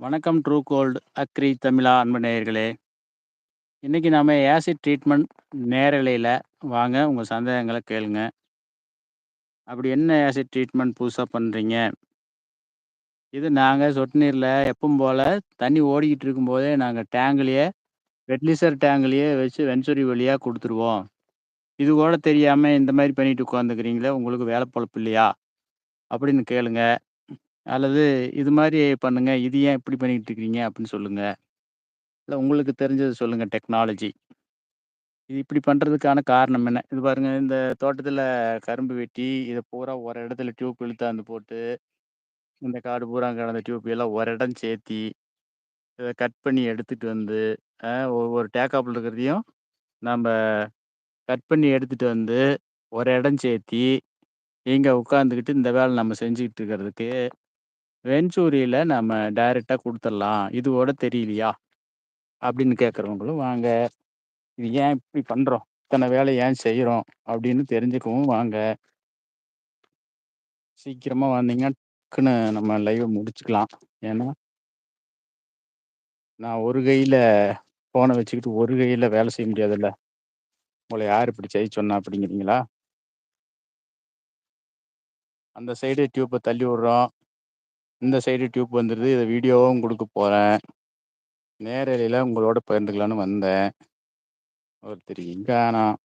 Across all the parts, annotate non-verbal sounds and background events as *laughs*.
வணக்கம் true gold agri தமிழா அன்பு நேயர்களே. இன்றைக்கி நாம் ஆசிட் ட்ரீட்மெண்ட் நேரலையில் வாங்க உங்கள் சந்தேகங்களை கேளுங்க. அப்படி என்ன ஆசிட் ட்ரீட்மெண்ட் புதுசாக பண்ணுறீங்க இது நாங்கள் சொட்டு நீரில் எப்பவும் போல் தண்ணி ஓடிக்கிட்டு இருக்கும்போதே நாங்கள் டேங்கிலேயே வெட்லிசர் டேங்கிலேயே வச்சு வென்சுரி வழியாக கொடுத்துருவோம். இது கூட தெரியாமல் இந்த மாதிரி பண்ணிட்டு உட்காந்துக்கிறீங்களே உங்களுக்கு வேலை பொழப்பு இல்லையா? அப்படின்னு கேளுங்கள் அல்லது இது மாதிரி பண்ணுங்க. இது ஏன் இப்படி பண்ணிட்டு இருக்கிறீங்க? அப்படின்னு சொல்லுங்க. இல்லை உங்களுக்கு தெரிஞ்சது சொல்லுங்க டெக்னாலஜி. இது இப்படி பண்ணுறதுக்கான காரணம் என்ன? இது பாருங்க இந்த தோட்டத்தில் கரும்பு வெட்டி, இதை பூரா ஒரு இடத்துல டியூப் இழுத்தாந்து போட்டு, இந்த காடு பூரா கிடந்த டியூப் எல்லாம் ஒரு இடம் சேர்த்தி, இதை கட் பண்ணி எடுத்துட்டு வந்து, ஒவ்வொரு டேக்காப்பில் இருக்கிறதையும் நம்ப கட் பண்ணி எடுத்துட்டு வந்து, ஒரு இடம் சேர்த்தி, இங்கே உட்காந்துக்கிட்டு இந்த வேலை நம்ம செஞ்சுக்கிட்டு இருக்கிறதுக்கு வெஞ்சூரியில நம்ம டைரெக்டாக கொடுத்துடலாம் இதுவோட தெரியலையா? அப்படின்னு கேட்குறவங்களும் வாங்க. இது ஏன் இப்படி பண்ணுறோம் இத்தனை வேலை ஏன் செய்கிறோம் அப்படின்னு தெரிஞ்சுக்கவும் வாங்க. சீக்கிரமாக வந்தீங்கன்னா, டக்குன்னு நம்ம லைவை முடிச்சுக்கலாம். ஏன்னா நான் ஒரு கையில் ஃபோனை வச்சுக்கிட்டு, ஒரு கையில் வேலை செய்ய முடியாதுல்ல. உங்களை யார் இப்படி செய்ய சொன்னா அப்படிங்கிறீங்களா? அந்த சைடு டியூப்பை தள்ளி விடுறோம். இந்த சைடு டியூப் வந்துருது. இதை வீடியோவும் கொடுக்க போகிறேன் நேரலையில் உங்களோட பகிர்ந்துக்கலான்னு வந்தேன். ஒருத்தரையும் காணோம்.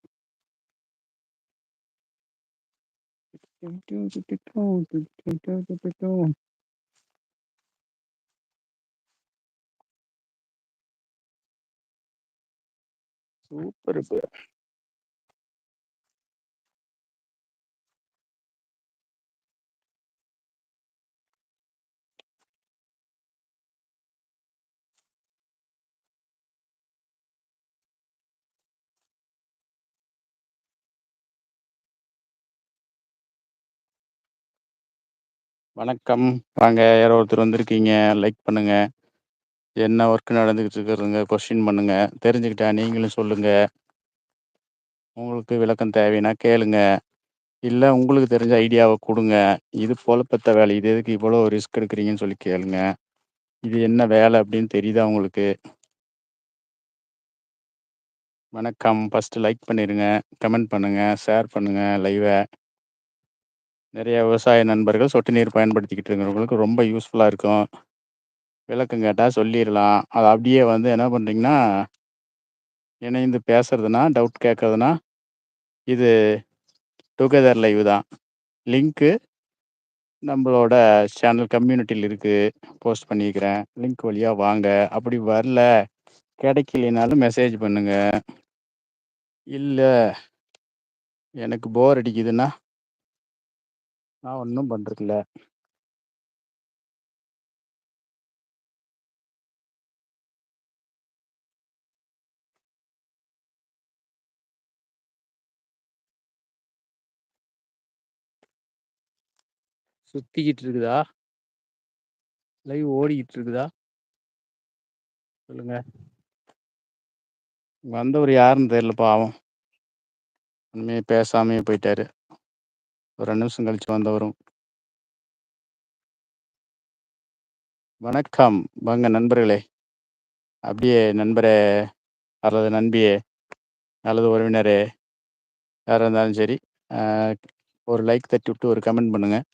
சூப்பர் வணக்கம். வாங்க யாரோ ஒருத்தர் வந்திருக்கீங்க. லைக் பண்ணுங்க. என்ன ஒர்க் நடந்துகிட்டு இருக்கிறதுங்க கொஸ்டின் பண்ணுங்க. தெரிஞ்சுக்கிட்டா நீங்களும் சொல்லுங்க. உங்களுக்கு விளக்கம் தேவைன்னா கேளுங்க. இல்லை உங்களுக்கு தெரிஞ்ச ஐடியாவை கொடுங்க இது பொழப்பத்த வேலை. இது எதுக்கு இவ்வளோ ரிஸ்க் எடுக்கிறீங்கன்னு சொல்லி கேளுங்க. இது என்ன வேலை அப்படின்னு தெரியுதா உங்களுக்கு? வணக்கம். ஃபஸ்ட்டு லைக் பண்ணிடுங்க கமெண்ட் பண்ணுங்கள் ஷேர் பண்ணுங்கள் லைவை நிறைய விவசாய நண்பர்கள் சொட்டு நீர் பயன்படுத்திக்கிட்டு இருக்கிறவங்களுக்கு ரொம்ப யூஸ்ஃபுல்லாக இருக்கும். விளக்கம் கேட்டால் சொல்லிடலாம் அது அப்படியே வந்து என்ன பண்ணுறீங்கன்னா இணைந்து பேசுறதுனா, டவுட் கேட்கறதுனா, இது டுகெதர் லைவ் தான். லிங்க்கு நம்மளோட சேனல் கம்யூனிட்டியில் இருக்குது போஸ்ட் பண்ணியிருக்கிறேன். லிங்க் வழியாக வாங்க. அப்படி வரல, கிடைக்கலனாலும் மெசேஜ் பண்ணுங்கள் இல்லை எனக்கு போர் அடிக்குதுன்னா நான் ஒன்றும் பண்றதில்ல. சுத்திக்கிட்டு இருக்குதா? லைவ் ஓடிக்கிட்டு இருக்குதா? சொல்லுங்க. வந்தவர் யாருன்னு தெரியல பாவம். ஒன்றுமே பேசாமையே போயிட்டாரு. ஒரு ரெண்டு நிமிஷம் கழிச்சு வந்தவரும். வணக்கம். வாங்க நண்பர்களே. அப்படியே நண்பரே அல்லது நண்பியே அல்லது உறவினரே யாராக இருந்தாலும் சரி, ஒரு லைக் தட்டி விட்டு ஒரு கமெண்ட் பண்ணுங்கள்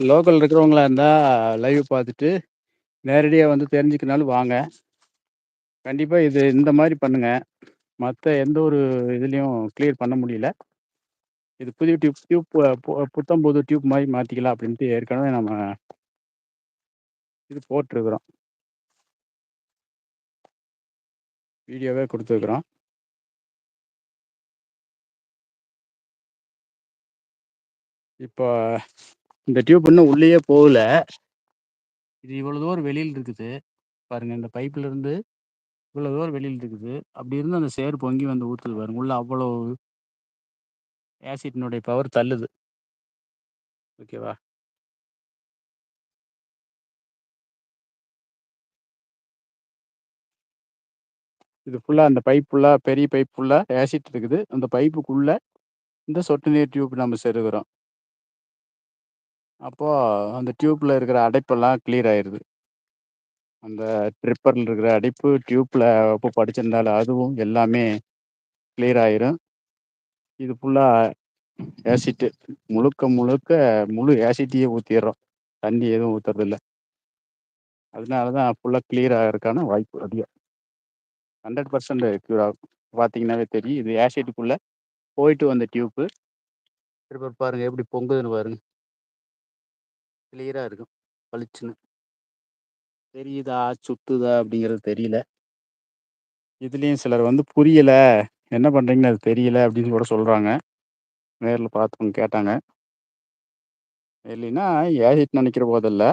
லோக்கல் இருக்கிறவங்களா இருந்தால் லைவ் பார்த்துட்டு, நேரடியாக வந்து தெரிஞ்சுக்கினாலும் வாங்க. கண்டிப்பாக இது இந்த மாதிரி பண்ணுங்கள் மற்ற எந்த ஒரு இதுலேயும் கிளியர் பண்ண முடியல. இது புதிய டியூப் டியூப் பு புத்தம் புது டியூப் மாதிரி மாற்றிக்கலாம் அப்படின்ட்டு ஏற்கனவே நம்ம இது போட்டுருக்குறோம். வீடியோவே கொடுத்துருக்குறோம் இப்போ இந்த டியூப் இன்னும் உள்ளேயே போகல. இது இவ்வளோ தூரம் வெளியில் இருக்குது. பாருங்க இந்த பைப்ல இருந்து இவ்வளோ தூரம் வெளியில் இருக்குது. அப்படி இருந்து அந்த சேர் பொங்கி வந்து ஊற்றுது பாருங்க. உள்ள அவ்வளோ ஆசிட்னுடைய பவர் தள்ளுது. ஓகேவா இது ஃபுல்லாக அந்த பைப் ஃபுல்லாக பெரிய பைப் ஃபுல்லாக ஆசிட் இருக்குது. அந்த பைப்புக்குள்ளே இந்த சொட்டு நீர் டியூப் நம்ம செருகிறோம். அப்போது அந்த டியூப்பில் இருக்கிற அடைப்பெல்லாம் கிளியர் ஆயிடுது அந்த ட்ரிப்பரில் இருக்கிற அடைப்பு டியூப்பில் அப்போ படிச்சிருந்தாலும் அதுவும் எல்லாமே கிளியர் ஆயிரும். இது ஃபுல்லாக ஏசிட்டு முழுக்க முழுக்க முழு ஆசிட்டையே ஊற்றிடுறோம் தண்ணி எதுவும் ஊற்றுறதில்ல அதனால தான் ஃபுல்லாக கிளியர் ஆகிறதுக்கான வாய்ப்பு அதிகம். ஹண்ட்ரட் பர்சன்ட் க்யூர் ஆகும். பார்த்தீங்கன்னாவே தெரியும். இது ஆசிட்டுக்குள்ளே போயிட்டு வந்த டியூப்பு திருப்பி பாருங்கள் எப்படி பொங்குதுன்னு பாருங்க. கிளியராக இருக்கும். பளிச்சுன்னு. தெரியுதா? சுத்துதா? அப்படிங்கிறது தெரியல. இதுலேயும் சிலர் வந்து புரியல. என்ன பண்ணுறீங்கன்னு அது தெரியல அப்படின்னு கூட சொல்கிறாங்க நேரில் பார்த்தவங்க கேட்டாங்க. இல்லைன்னா ஏசிட் நினைக்கிற போதில்ல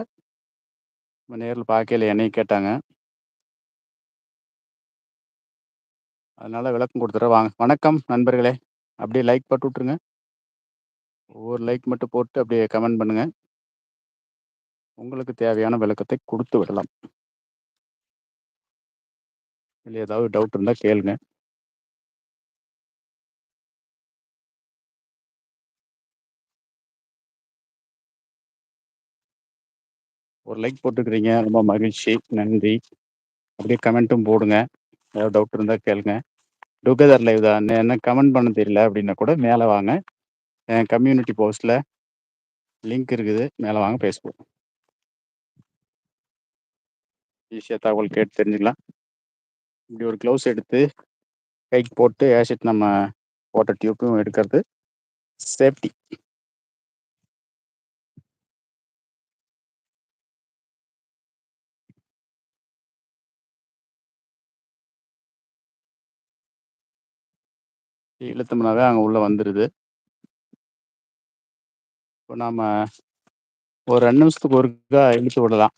நேரில் பார்க்கல என்னையும் கேட்டாங்க. அதனால் விளக்கம் கொடுத்துட்றேன் வாங்க. வணக்கம் நண்பர்களே. அப்படியே லைக் போட்டு விட்ருங்க ஒவ்வொரு லைக் மட்டும் போட்டு அப்படியே கமெண்ட் பண்ணுங்கள் உங்களுக்கு தேவையான விளக்கத்தை கொடுத்து விடலாம். இல்லை ஏதாவது டவுட் இருந்தால் கேளுங்க. ஒரு லைக் போட்டுக்கிறீங்க. ரொம்ப மகிழ்ச்சி. நன்றி. அப்படியே கமெண்ட்டும் போடுங்க. ஏதாவது டவுட் இருந்தால் கேளுங்க. டுகெதர் லைவ் தான் என்ன கமெண்ட் பண்ண தெரியல அப்படின்னா கூட மேலே வாங்க. என் கம்யூனிட்டி போஸ்ட்டில் லிங்க் இருக்குது. மேலே வாங்க பேசுவோம். ஈஸியாக தகவல் கேட்டு தெரிஞ்சுக்கலாம். இப்படி ஒரு க்ளவுஸ் எடுத்து கைக்கு போட்டு ஏசிட் நம்ம போட்ட டியூப்பும் எடுக்கிறது. சேஃப்டி இழுத்தோம்னாவே அங்கே உள்ளே வந்துடுது இப்போ நாம் ஒரு ரெண்டு நிமிஷத்துக்கு ஒருக்கா இழுத்து விடலாம்.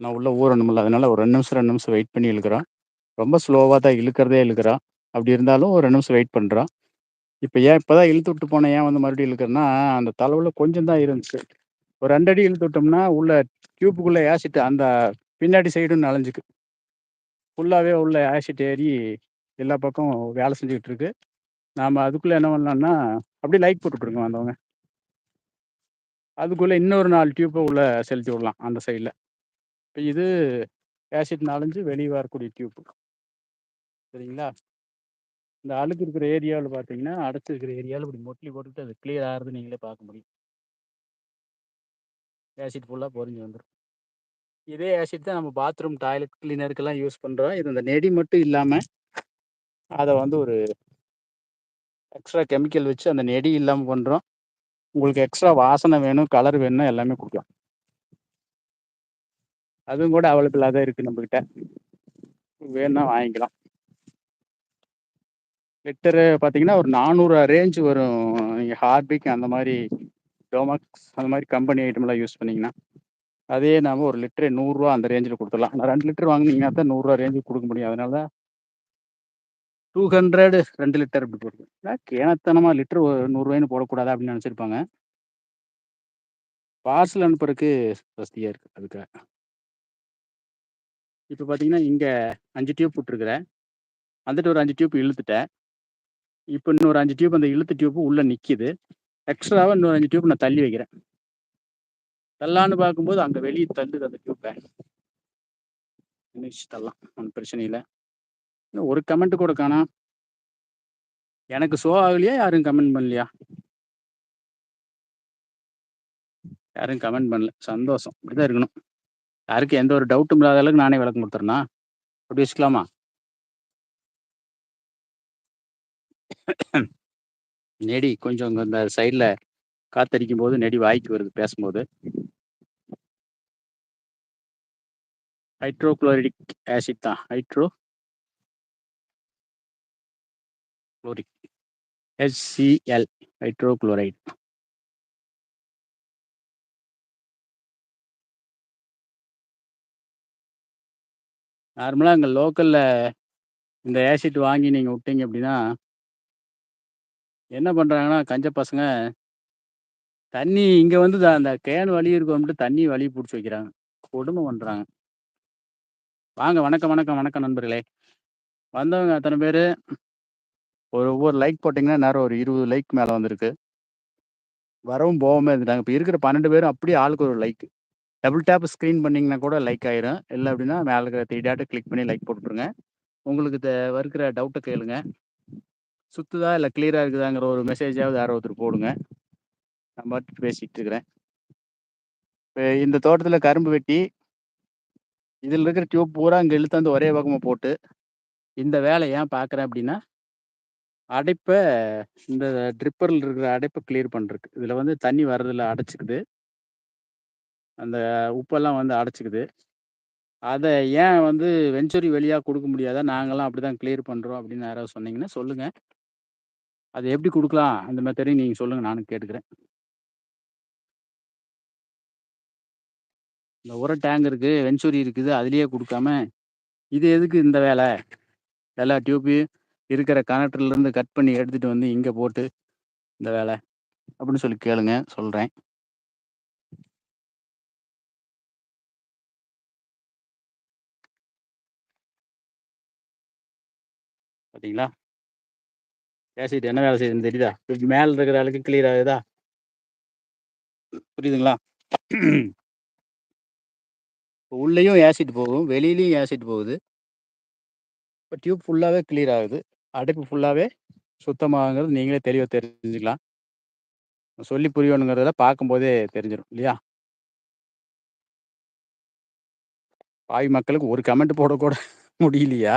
நான் உள்ளே ஊறணும்ல அதனால ஒரு ரெண்டு நிமிஷம் ரெண்டு நிமிஷம் வெயிட் பண்ணி இழுக்கிறோம் ரொம்ப ஸ்லோவாக தான் இழுக்கிறதே இழுக்கிறான் அப்படி இருந்தாலும் ஒரு ரெண்டு நிமிஷம் வெயிட் பண்ணுறான் இப்போ ஏன் இப்போ தான் இழுத்து விட்டு போனேன்? ஏன் வந்து மறுபடியும் இழுக்கிறேன்னா அந்த தலைவில் கொஞ்சம் தான் இருந்துச்சு. ஒரு ரெண்டு அடி இழுத்து விட்டோம்னா உள்ள டியூப்புக்குள்ளே ஆசிட் அந்த பின்னாடி சைடும் நனைஞ்சுக்கு. ஃபுல்லாகவே உள்ள ஆசிட் ஏறி எல்லா பக்கம் வேலை செஞ்சுக்கிட்டு இருக்கு. நாம் அதுக்குள்ளே என்ன பண்ணலாம்னா அப்படியே லைக் போட்டுட்ருக்கோம் வந்தவங்க. அதுக்குள்ளே இன்னொரு நாலு டியூப்பை உள்ளே செலுத்தி விடலாம் அந்த சைடில் இது ஆசிட் நாலஞ்சு வெளியே வரக்கூடிய டியூப் சரிங்களா? இந்த அழுக்கு இருக்கிற ஏரியாவில் பார்த்தீங்கன்னா அடைச்சி இருக்கிற ஏரியாவில் இப்படி மொட்டி போட்டுட்டு அது கிளியர் ஆகிறது நீங்களே பார்க்க முடியும். ஆசிட் ஃபுல்லாக பொறிஞ்சு வந்துடும் இதே ஆசிட் தான் நம்ம பாத்ரூம் டாய்லெட் கிளீனருக்கெல்லாம் யூஸ் பண்ணுறோம் இது இந்த நெடி மட்டும் இல்லாமல் அதை வந்து ஒரு எக்ஸ்ட்ரா கெமிக்கல் வச்சு அந்த நெடி இல்லாமல் பண்ணுறோம் உங்களுக்கு எக்ஸ்ட்ரா வாசனை வேணும் கலர் வேணும் எல்லாமே கொடுக்கலாம். அதுவும் கூட அவைலபிளாக தான் இருக்குது நம்மக்கிட்ட வேணும்னா வாங்கிக்கலாம். லிட்டரு பார்த்தீங்கன்னா ஒரு நானூறு ரேஞ்சு வரும். நீங்கள் ஹார்பிக் அந்த மாதிரி டோமாக்ஸ் அந்த மாதிரி கம்பெனி ஐட்டம்லாம் யூஸ் பண்ணிங்கன்னா அதே நாம் ஒரு லிட்டரு நூறுரூவா அந்த ரேஞ்சில் கொடுத்துடலாம். நான் ரெண்டு லிட்டர் வாங்கினீங்கன்னா தான் நூறுரூவா ரேஞ்சுக்கு கொடுக்க முடியும். அதனால தான் டூ ஹண்ட்ரடு ரெண்டு லிட்டர் இப்படி போடுது. கேனத்தனமாக லிட்டர் நூறுரூவாயின்னு போடக்கூடாது அப்படின்னு நினச்சிருப்பாங்க. பார்சல் அனுப்புறதுக்கு வசதியாக இருக்குது அதுக்காக. இப்போ பார்த்தீங்கன்னா இங்கே அஞ்சு டியூப் விட்டுருக்குறேன் வந்துட்டு ஒரு அஞ்சு டியூப் இழுத்துட்டேன். இப்போ இன்னொரு அஞ்சு டியூப் அந்த இழுத்து டியூப்பு உள்ளே நிற்கிது எக்ஸ்ட்ராவாக இன்னொரு அஞ்சு டியூப் நான் தள்ளி வைக்கிறேன். தள்ளான்னு பார்க்கும்போது அங்கே வெளியே தள்ளுது அந்த டியூப்பை நினைச்சு தள்ளலாம் ஒன்றும் பிரச்சனை இல்லை. ஒரு கமெண்ட் கூட காணா. எனக்கு ஷோ ஆகலையா? யாரும் கமெண்ட் பண்ணலையா? யாரும் கமெண்ட் பண்ணல. சந்தோஷம். இப்படிதான் இருக்கணும். யாருக்கும் எந்த ஒரு டவுட்டும் இல்லாத அளவுக்கு நானே விளக்கம் கொடுத்துறேன்னா அப்படி வச்சுக்கலாமா நெடி கொஞ்சம் இந்த சைடில் காத்தடிக்கும் போது நெடி வாய்க்கு வருது பேசும்போது. ஹைட்ரோக்ளோரிடிக் ஆசிட் தான். ஹைட்ரோ குளோரிக் ஹெச்சிஎல் ஹைட்ரோக்ளோரைட் நார்மலாக அங்கே லோக்கலில் இந்த ஏசிட் வாங்கி நீங்கள் விட்டீங்க அப்படின்னா என்ன பண்ணுறாங்கன்னா கஞ்ச பசங்க தண்ணி இங்கே வந்து அந்த கேன் வலி இருக்கட்டு தண்ணி வலி பிடிச்சி வைக்கிறாங்க. கொடுமை பண்ணுறாங்க வாங்க வணக்கம் வணக்கம் வணக்கம் நண்பர்களே. வந்தவங்க அத்தனை பேர் ஒரு ஒவ்வொரு லைக் போட்டிங்கன்னா நேரம் ஒரு இருபது லைக் மேலே வந்திருக்கு. வரவும் போகாம இருந்துட்டாங்க. இப்போ இருக்கிற பன்னெண்டு பேரும் அப்படியே ஆளுக்கு ஒரு லைக் டபுள் டேப் ஸ்க்ரீன் பண்ணிங்கன்னா கூட லைக் ஆயிரும். இல்லை அப்படின்னா மேலே இருக்கிற த்ரீ டேட்டை கிளிக் பண்ணி லைக் போட்டுருங்க உங்களுக்கு இருக்கிற டவுட்டை கேளுங்க. சுத்துதா இல்லை கிளியராக இருக்குதாங்கிற ஒரு மெசேஜாவது யாரோ ஒருத்தர் போடுங்க. நான் பாட்டுக்கு பேசிகிட்டு இருக்கிறேன் இப்போ இந்த தோட்டத்தில் கரும்பு வெட்டி இதில் இருக்கிற டியூப் பூரா இங்கே இழுத்தாந்து ஒரே பக்கமாக போட்டு இந்த வேலை ஏன் பார்க்குறேன் அப்படின்னா அடைப்பை இந்த ட்ரிப்பரில் இருக்கிற அடைப்பை கிளியர் பண்ணுறதுக்கு இதில் வந்து தண்ணி வர்றதில்ல அடைச்சிக்குது. அந்த உப்பெல்லாம் வந்து அடைச்சிக்குது. அதை ஏன் வந்து வெஞ்சூரி வழியாக கொடுக்க முடியாதா? நாங்களாம் அப்படி தான் கிளியர் பண்ணுறோம் அப்படின்னு யாராவது சொன்னீங்கன்னா சொல்லுங்கள் அது எப்படி கொடுக்கலாம்? அந்த மெத்தடையும் நீங்கள் சொல்லுங்கள் நானும் கேட்டுக்கிறேன். இந்த உர டேங்க் இருக்குது வெஞ்சூரி இருக்குது அதுலேயே கொடுக்காம இது எதுக்கு இந்த வேலை? எல்லா டியூப்பையும் இருக்கிற கனெக்டர்லேருந்து கட் பண்ணி எடுத்துகிட்டு வந்து இங்கே போட்டு இந்த வேலை அப்படின்னு சொல்லி கேளுங்க சொல்கிறேன் பார்த்தீங்களா? ஏசிட் என்ன வேலை செய்யுதுன்னு தெரியுதா? மேலே மேல இருக்கிற அளவுக்கு கிளியர் ஆகுதா? புரியுதுங்களா? இப்போ உள்ளேயும் ஆசிட் போகும் வெளியிலையும் ஆசிட் போகுது. இப்போ டியூப் ஃபுல்லாகவே கிளியர் ஆகுது. அடைப்பு ஃபுல்லாகவே சுத்தமாகுங்கிறது நீங்களே தெளிவாக தெரிஞ்சுக்கலாம். சொல்லி புரியணுங்கிறத பார்க்கும்போதே தெரிஞ்சிடும் இல்லையா? பாவி மக்களுக்கு ஒரு கமெண்ட் போடக்கூட *laughs* முடியலையா?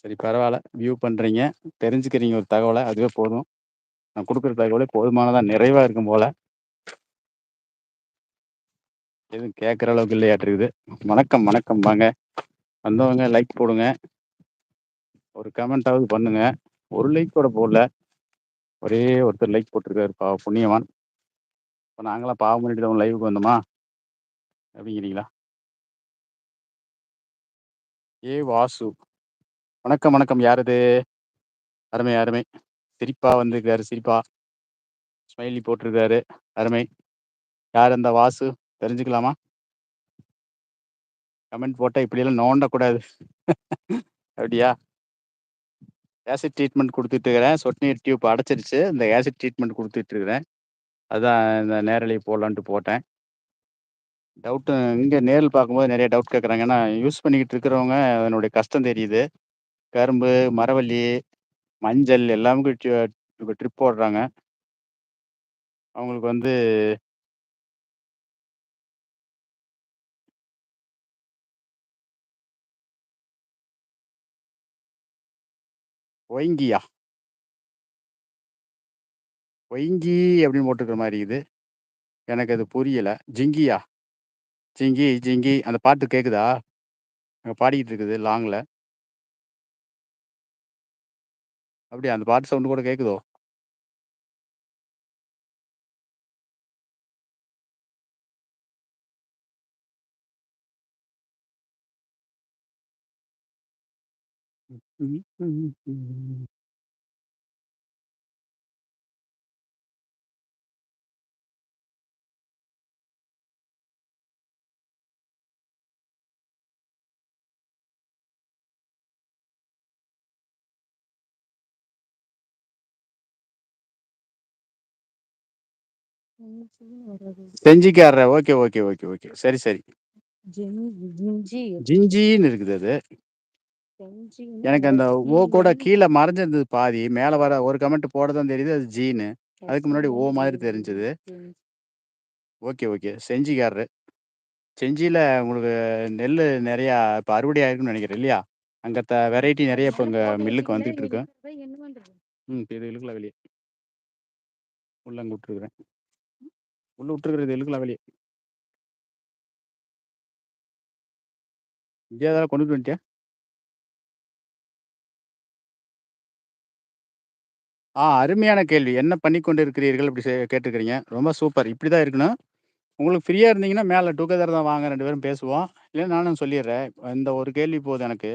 சரி பரவாயில்ல. வியூ பண்ணுறீங்க தெரிஞ்சுக்கிறீங்க ஒரு தகவலை. அதுவே போதும். நான் கொடுக்குற தகவலே போதுமானதாக நிறைவாக இருக்கும் போல. எதுவும் கேட்குற அளவுக்கு இல்லையாட்டிருக்குது வணக்கம் வணக்கம். வாங்க. வந்தவங்க லைக் போடுங்க. ஒரு கமெண்ட்டாவது பண்ணுங்க. ஒரு லைக் கூட போடல. ஒரே ஒருத்தர் லைக் போட்டிருக்காரு பா புண்ணியவான். இப்போ நாங்களாம் பாவம் பண்ணிட்டு தான் லைவுக்கு வந்தோமா? அப்படிங்கிறீங்களா? ஏ வாசு. வணக்கம் வணக்கம். யாரது அருமை அருமை. சிரிப்பா வந்திருக்காரு சிரிப்பா. ஸ்மைலி போட்டிருக்காரு அருமை. யார் அந்த வாசு? தெரிஞ்சுக்கலாமா? கமெண்ட் போட்டால் இப்படியெல்லாம் நோண்டக்கூடாது. அப்படியா? ஆசிட் ட்ரீட்மெண்ட் கொடுத்துட்டு இருக்கிறேன் சொட்டு நீர் டியூப் அடைச்சிருச்சு. இந்த ஆசிட் ட்ரீட்மெண்ட் கொடுத்துட்டு இருக்கிறேன் அதான் இந்த நேரலை போடலான்ட்டு போட்டேன். டவுட்டு இங்கே நேரில் பார்க்கும்போது நிறைய டவுட் கேட்குறாங்க. ஏன்னா யூஸ் பண்ணிக்கிட்டு இருக்கிறவங்க அதனுடைய கஷ்டம் தெரியுது. கரும்பு மரவள்ளி மஞ்சள் எல்லாமே ட்ரிப் போடுறாங்க. அவங்களுக்கு வந்து ஒயங்கியா. ஒயங்கி அப்படின்னு போட்டிருக்கிற மாதிரி இது எனக்கு அது புரியலை. ஜிங்கியா. ஜிங்கி ஜிங்கி. அந்த பாட்டு கேட்குதா அங்கே பாடிக்கிட்டு இருக்குது லாங்கில் அப்படியா? அந்த பாட்டு சவுண்டு கூட கேட்குதோ செஞ்சிக்கார ஓகே ஓகே ஓகே ஓகே. சரி சரி. ஜிஞ்சின்னு இருக்குது அது. எனக்கு அந்த ஓ கூட கீழே மறைஞ்சிருந்தது பாதி. மேலே வர ஒரு கமெண்ட் போட தான் தெரியுது. அது ஜீனு அதுக்கு முன்னாடி ஓ மாதிரி தெரிஞ்சது. Okay okay. செஞ்சிக்காரரு செஞ்சியில் உங்களுக்கு நெல் நிறையா இப்போ அறுவடை ஆயிருக்குன்னு நினைக்கிறேன் இல்லையா? அங்கே த வெரைட்டி நிறைய இப்போ இங்கே மில்லுக்கு வந்துட்டு இருக்கு. ம் இது இழுக்கலாம் வெளியே. உள்ள அங்கே விட்டுருக்குறேன். உள்ள விட்டுருக்குறது இழுக்கலாம் வெளியே? இங்கே ஏதாவது கொண்டுட்டு வந்துட்டியா ஆ அருமையான கேள்வி. என்ன பண்ணி கொண்டு இருக்கிறீர்கள் அப்படி செ- கேட்டிருக்கிறீங்க. ரொம்ப சூப்பர். இப்படி தான் இருக்கணும். உங்களுக்கு ஃப்ரீயாக இருந்தீங்கன்னா மேலே டுகெதர் தான் வாங்க ரெண்டு பேரும் பேசுவோம். இல்லை நானும் சொல்லிடுறேன். இந்த ஒரு கேள்வி போதும் எனக்கு.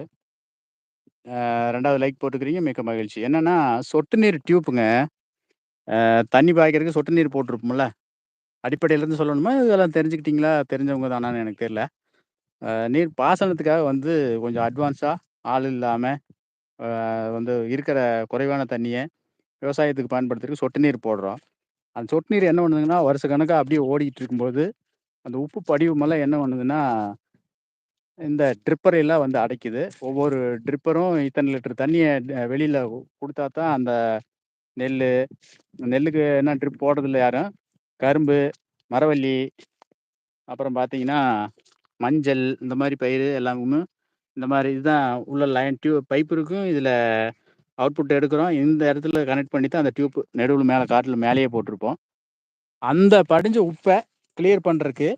அஹ் ரெண்டாவது லைக் போட்டுக்கிறீங்க மிக்க மகிழ்ச்சி. என்னன்னா சொட்டு நீர் டியூப்புங்க தண்ணி பாய்க்கிறதுக்கு சொட்டு நீர் போட்டிருப்போம்ல? அடிப்படையிலேருந்து சொல்லணுமா? இதெல்லாம் தெரிஞ்சுக்கிட்டீங்களா? தெரிஞ்சவங்க தானான்னு எனக்கு தெரியல. நீர் பாசனத்துக்காக வந்து கொஞ்சம் அட்வான்ஸாக ஆள் இல்லாமல் வந்து இருக்கிற குறைவான தண்ணியை விவசாயத்துக்கு பயன்படுத்துறதுக்கு சொட்டு நீர் போடுறோம். அந்த சொட்டு நீர் என்ன பண்ணுதுங்கன்னா வருஷ கணக்காக அப்படியே ஓடிட்டு இருக்கும்போது அந்த உப்பு படிவமெல்லாம் என்ன பண்ணுதுன்னா இந்த ட்ரிப்பரையெல்லாம் வந்து அடைக்குது. ஒவ்வொரு ட்ரிப்பரும் இத்தனை லிட்டர் தண்ணியை வெளியில் கொடுத்தா தான் அந்த நெல் நெல்லுக்கு என்ன ட்ரிப் போடுறதில்ல யாரும். கரும்பு மரவள்ளி அப்புறம் பார்த்தீங்கன்னா மஞ்சள் இந்த மாதிரி பயிர் எல்லாமுமே இந்த மாதிரி இதுதான் உள்ள லைன் டியூப் பைப் இருக்கும். இதில் அவுட்புட் எடுக்கிறோம். இந்த இடத்துல கனெக்ட் பண்ணி தான் அந்த டியூப் நடுவில் மேலே காட்டில் மேலேயே போட்டிருப்போம். அந்த படிஞ்ச உப்பை கிளியர் பண்ணுறதுக்கு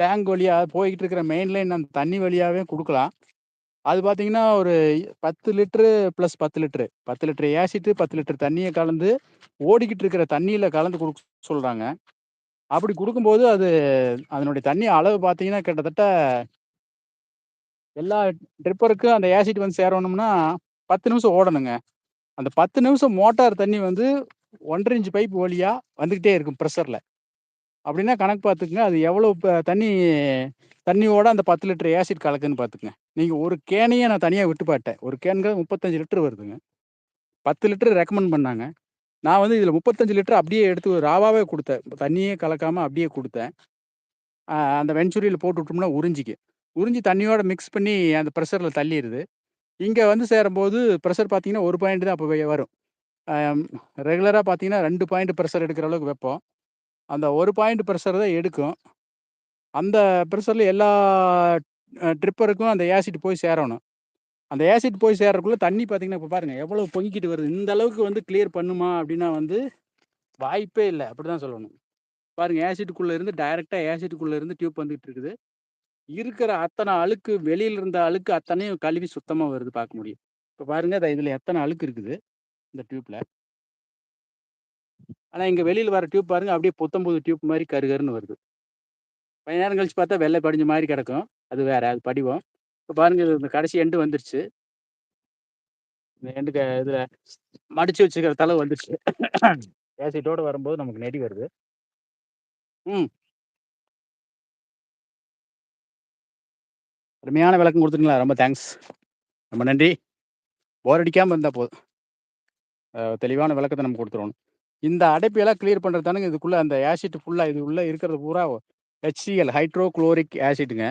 டேங்க் வழியாக போய்கிட்டு இருக்கிற மெயின் லைன் அந்த தண்ணி வழியாகவே கொடுக்கலாம். அது பார்த்தீங்கன்னா ஒரு பத்து லிட்ரு ப்ளஸ் பத்து லிட்ரு பத்து லிட்ரு ஏசிட்டு பத்து லிட்டர் தண்ணியை கலந்து ஓடிக்கிட்டு இருக்கிற தண்ணியில் கலந்து கொடுக்க சொல்கிறாங்க அப்படி கொடுக்கும்போது அது அதனுடைய தண்ணி அளவு பார்த்தீங்கன்னா கிட்டத்தட்ட எல்லா ட்ரிப்பருக்கும் அந்த ஏசிட் வந்து சேரணும்னா பத்து நிமிஷம் ஓடணுங்க. அந்த பத்து நிமிஷம் மோட்டார் தண்ணி வந்து ஒன்றரை இன்ச்சு பைப் வழியாக வந்துக்கிட்டே இருக்கும் ப்ரெஷரில் அப்படின்னா கணக்கு பார்த்துக்குங்க. அது எவ்வளோ இப்போ தண்ணி தண்ணியோட அந்த பத்து லிட்டர் ஏசிட் கலக்குன்னு பார்த்துக்குங்க. நீங்கள் ஒரு கேனையே நான் தனியாக விட்டு பார்த்தேன் ஒரு கேனுங்க முப்பத்தஞ்சு லிட்டர் வருதுங்க. பத்து லிட்டர் ரெக்கமெண்ட் பண்ணாங்க. நான் வந்து இதில் முப்பத்தஞ்சு லிட்டர் அப்படியே எடுத்து ராவாவே கொடுத்தேன். தண்ணியே கலக்காமல் அப்படியே கொடுத்தேன். அந்த வெஞ்சுரியில் போட்டு விட்டோம்னா உறிஞ்சிக்கு. உறிஞ்சி தண்ணியோட மிக்ஸ் பண்ணி அந்த ப்ரெஷரில் தள்ளிடுது இங்கே வந்து சேரும்போது ப்ரெஷர் பார்த்தீங்கன்னா ஒரு பாயிண்ட் தான் அப்போ வரும். ரெகுலராக பார்த்தீங்கன்னா ரெண்டு பாயிண்ட் ப்ரெஷர் எடுக்கிற அளவுக்கு வைப்போம். அந்த ஒரு பாயிண்ட் ப்ரெஷர் தான் எடுக்கும். அந்த ப்ரெஷரில் எல்லா ட்ரிப்பருக்கும் அந்த ஏசிட் போய் சேரணும். அந்த ஏசிட் போய் சேர்றதுக்குள்ள தண்ணி பார்த்தீங்கன்னா இப்போ பாருங்கள் எவ்வளோ பொங்கிக்கிட்டு வருது. இந்த அளவுக்கு வந்து கிளியர் பண்ணுமா அப்படின்னா வந்து வாய்ப்பே இல்லை. அப்படி தான் சொல்லணும் பாருங்கள் ஏசிட்டுக்குள்ளே இருந்து டைரெக்டாக ஏசிட்டுக்குள்ளே இருந்து டியூப் வந்துகிட்டு இருக்குது. இருக்கிற அத்தனை அழுக்கு வெளியில் இருந்த அழுக்கு அத்தனையும் கழுவி சுத்தமாக வருது பார்க்க முடியும். இப்போ பாருங்கள் இதில் எத்தனை அழுக்கு இருக்குது இந்த டியூப்பில் ஆனால் இங்கே வெளியில் வர டியூப் பாருங்கள் அப்படியே புத்தம்புது டியூப் மாதிரி கருகருன்னு வருது. கொஞ்ச நேரம் கழிச்சு பார்த்தா வெள்ளை படிஞ்ச மாதிரி கிடக்கும். அது வேற அது படிவோம். இப்போ பாருங்கள் இந்த கடைசி எண்டு வந்துருச்சு. இந்த எண்டுக்கு இதில் மடிச்சு வச்சுக்கிற தலை வந்துருச்சு. ஏசிட்டோட வரும்போது நமக்கு நெடி வருது. ம். அருமையான விளக்கம் கொடுத்துருங்களா ரொம்ப தேங்க்ஸ். ரொம்ப நன்றி. போர் அடிக்காமல் இருந்தால் போதும். தெளிவான விளக்கத்தை நம்ம கொடுத்துருவோம். இந்த அடைப்பையெல்லாம் கிளியர் பண்ணுறதானுங்க இதுக்குள்ளே அந்த ஆசிட் ஃபுல்லாக இது உள்ளே இருக்கிறது பூரா ஹெச்சிஎல் ஹைட்ரோக்ளோரிக் ஆசிட்டுங்க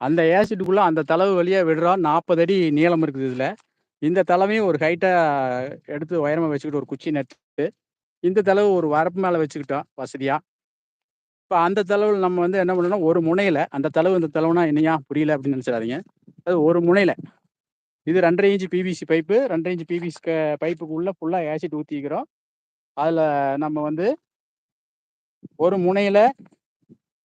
அந்த ஆசிட்டுக்குள்ளே அந்த தளவு வழியாக விடுறோம் நாற்பது அடி நீளம் இருக்குது இதில். இந்த தளவையும் ஒரு ஹைட்டாக எடுத்து உயரமாக வச்சுக்கிட்டு ஒரு குச்சி நட்டு இந்த தளவு ஒரு வரப்பு மேலே வச்சுக்கிட்டோம் வசதியாக இப்போ அந்த தளவில் நம்ம வந்து என்ன பண்ணணும் ஒரு முனையில் அந்த தளவு இந்த தளவுனா என்னையா? புரியல அப்படின்னு நினச்சிடாதீங்க. அது ஒரு முனையில். இது ரெண்டரை இன்ச்சு பிவிசி பைப்பு ரெண்டரை இன்ச்சு பிவிசி பைப்புக்குள்ளே ஃபுல்லாக ஆசிட் ஊற்றிக்கிறோம் அதில் நம்ம வந்து ஒரு முனையில்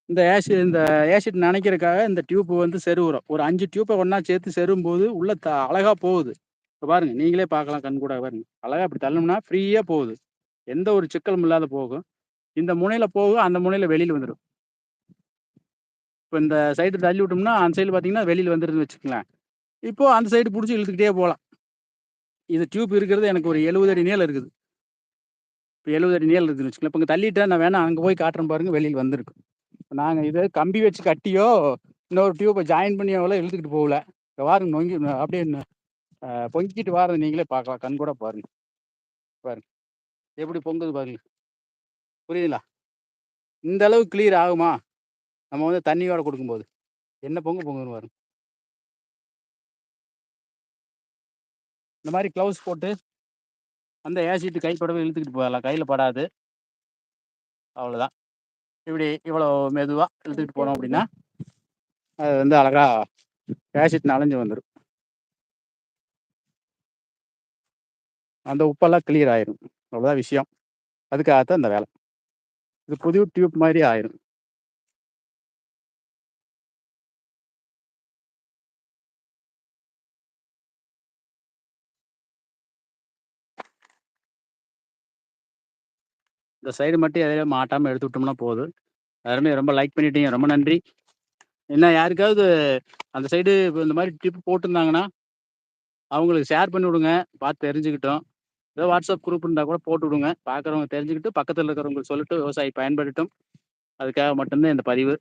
இந்த ஏசி இந்த ஏசிட் நினைக்கிறதுக்காக இந்த டியூப் வந்து செருவுறோம். ஒரு அஞ்சு டியூப்பை ஒன்றா சேர்த்து செருவும் போது உள்ள த அழகாக போகுது. இப்போ பாருங்கள் நீங்களே பார்க்கலாம் கண் கூட பாருங்க. அழகாக அப்படி தள்ளணும்னா ஃப்ரீயாக போகுது. எந்த ஒரு சிக்கலும் இல்லாத போகும். இந்த முனையில் போகும் அந்த முனையில் வெளியில் வந்துடும் இப்போ இந்த சைடு தள்ளி விட்டோம்னா அந்த சைடு பார்த்தீங்கன்னா வெளியில் வந்துடுதுன்னு வச்சுக்கலாம் இப்போது அந்த சைடு பிடிச்சி இழுத்துக்கிட்டே போகலாம் இது டியூப் இருக்கிறது எனக்கு ஒரு எழுபது அடி நீளம் இருக்குது. இப்போ எழுபது அடி நீளம் இருக்குதுன்னு வச்சுக்கலாம் இப்போ தள்ளிட்டு நான் வேணா அங்கே போய் காட்டுறேன் பாருங்க வெளியில் வந்திருக்கு. நாங்கள் இதை கம்பி வச்சு கட்டியோ இன்னொரு டியூப்பை ஜாயின் பண்ணி அவ்வளோ இழுத்துக்கிட்டு போகல. இப்போ வாருங்க நொங்கி அப்படியே பொங்கிக்கிட்டு வாரது நீங்களே பார்க்கலாம். கண் கூட பாருங்க. பாருங்க. எப்படி பொங்குது பாருங்க. புரியுதுங்களா? இந்த அளவு கிளியர் ஆகுமா? நம்ம வந்து தண்ணியோட கொடுக்கும்போது. என்ன பொங்கு பொங்குன்னு பாருங்க. இந்த மாதிரி க்ளவுஸ் போட்டு அந்த ஏசிட்டு கைப்படவே இழுத்துக்கிட்டு போகலாம் கையில் படாது. அவ்வளோதான் இப்படி இவ்வளோ மெதுவாக இழுத்துக்கிட்டு போனோம் அப்படின்னா அது வந்து அழகா ஏசிட் நனைஞ்சு வந்துடும் அந்த உப்பெல்லாம் கிளியர் ஆயிரும். அவ்வளோதான் விஷயம். அதுக்காகத்தான் இந்த வேலை. இது புது டியூப் மாதிரி ஆயிரும். இந்த சைடு மட்டும் எதையும் மாட்டாமல் எடுத்து விட்டோம்னா போதும். எல்லாருமே ரொம்ப லைக் பண்ணிட்டீங்க. ரொம்ப நன்றி. என்ன யாருக்காவது அந்த சைடு இந்த மாதிரி டிப் போட்டிருந்தாங்கன்னா அவங்களுக்கு ஷேர் பண்ணி விடுங்க. பார்த்து தெரிஞ்சுக்கிட்டோம். ஏதோ வாட்ஸ்அப் குரூப் இருந்தால் கூட போட்டு விடுங்க. பார்க்குறவங்க தெரிஞ்சுக்கிட்டு பக்கத்தில் இருக்கிறவங்களுக்கு சொல்லிட்டு விவசாயி பயன்படுத்தும் அதுக்காக மட்டும்தான் இந்த பதிவு.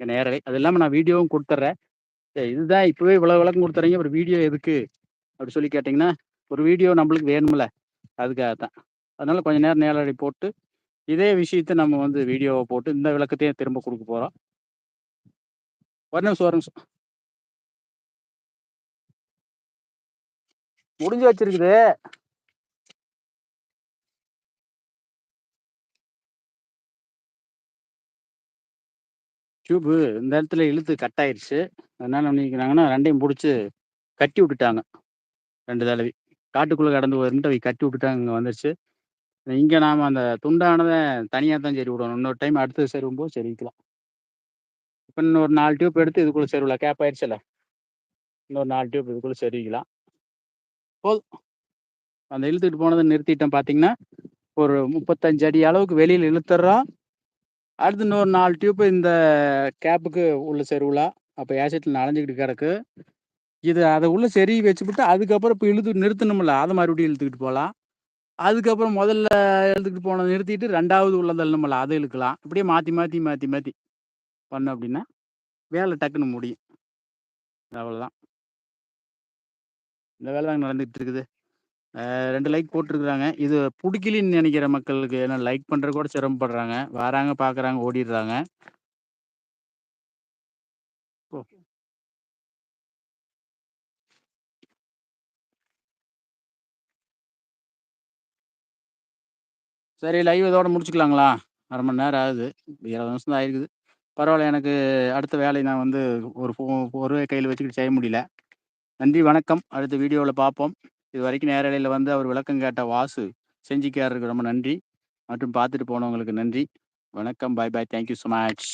நேரவே. அது இல்லாமல் நான் வீடியோவும் கொடுத்துட்றேன் இதுதான் இப்போவே இவ்வளோ விளக்கம் கொடுத்துறீங்க. ஒரு வீடியோ எதுக்கு? அப்படி சொல்லி கேட்டிங்கன்னா ஒரு வீடியோ நம்மளுக்கு வேணும்ல. அதுக்காக தான் அதனால கொஞ்சம் நேரம் நேரடி போட்டு இதே விஷயத்த நம்ம வந்து வீடியோவை போட்டு இந்த விளக்கத்தையும் திரும்ப கொடுக்க போகிறோம் ஒரு நிமிஷம் ஒரு நிமிஷம். முடிஞ்சு வச்சிருக்குது. டியூப்பு இந்த இடத்துல இழுத்து கட் ஆயிடுச்சு அதனால நினைக்கிறாங்கன்னா ரெண்டையும் பிடிச்சி கட்டி விட்டுட்டாங்க. ரெண்டு தடவை. காட்டுக்குள்ளே கடந்து வந்துட்டு கட்டி விட்டுட்டாங்க இங்கே வந்துருச்சு. இங்கே நாம் அந்த துண்டானதை தனியாக தான் சரி விடணும். இன்னொரு டைம் அடுத்து செருவும்போது சரிக்கலாம் இப்போ இன்னொரு நாலு டியூப் எடுத்து இதுக்குள்ளே செருவில் கேப் ஆயிடுச்சுல. இன்னொரு நாலு டியூப் இதுக்குள்ளே செருவிக்கலாம். போதும் அந்த இழுத்துட்டு போனதை நிறுத்திட்டோம் பார்த்தீங்கன்னா ஒரு முப்பத்தஞ்சு அடி அளவுக்கு வெளியில் இழுத்துடுறோம் அடுத்து இன்னொரு நாலு டியூப்பு இந்த கேப்புக்கு உள்ள செருவுலாம். அப்போ ஏசிட்டில் நனைஞ்சிக்கிட்டு கிடக்கு. இது அதை உள்ள செருவி வச்சுக்கிட்டு அதுக்கப்புறம் இப்போ இழுத்து நிறுத்தணும்ல. அதை மறுபடியும் இழுத்துக்கிட்டு போகலாம். அதுக்கப்புறம் முதல்ல எழுதுக்கிட்டு போனதை நிறுத்திட்டு ரெண்டாவது உள்ளதில் நம்மள அதை இழுக்கலாம். இப்படியே மாற்றி மாற்றி மாற்றி மாற்றி பண்ணோம் அப்படின்னா வேலை டக்குன்னு முடியும். அவ்வளோதான் இந்த வேலை தாங்க நடந்துகிட்டு இருக்குது. ரெண்டு லைக் போட்டிருக்கிறாங்க. இது பிடிக்கலின்னு நினைக்கிற மக்களுக்கு ஏன்னா லைக் பண்ணுற கூட சிரமப்படுறாங்க. வராங்க பார்க்குறாங்க ஓடிடுறாங்க. சரி லைவ் இதோட முடிச்சுக்கலாங்களா? அரை மணி நேரம் ஆகுது. இருபது நிமிஷம் தான் ஆயிருக்குது. பரவாயில்ல எனக்கு அடுத்த வேலையை நான் வந்து ஒரு ஃபோ ஒரு கையில் வச்சுக்கிட்டு செய்ய முடியல. நன்றி வணக்கம். அடுத்த வீடியோவில் பார்ப்போம். இது வரைக்கும் நேரலையில் வந்து அவர் விளக்கம் கேட்ட வாசு செஞ்சிக்காரருக்கு ரொம்ப நன்றி. மற்றும் பார்த்துட்டு போனவங்களுக்கு நன்றி. வணக்கம். Bye bye thank you so much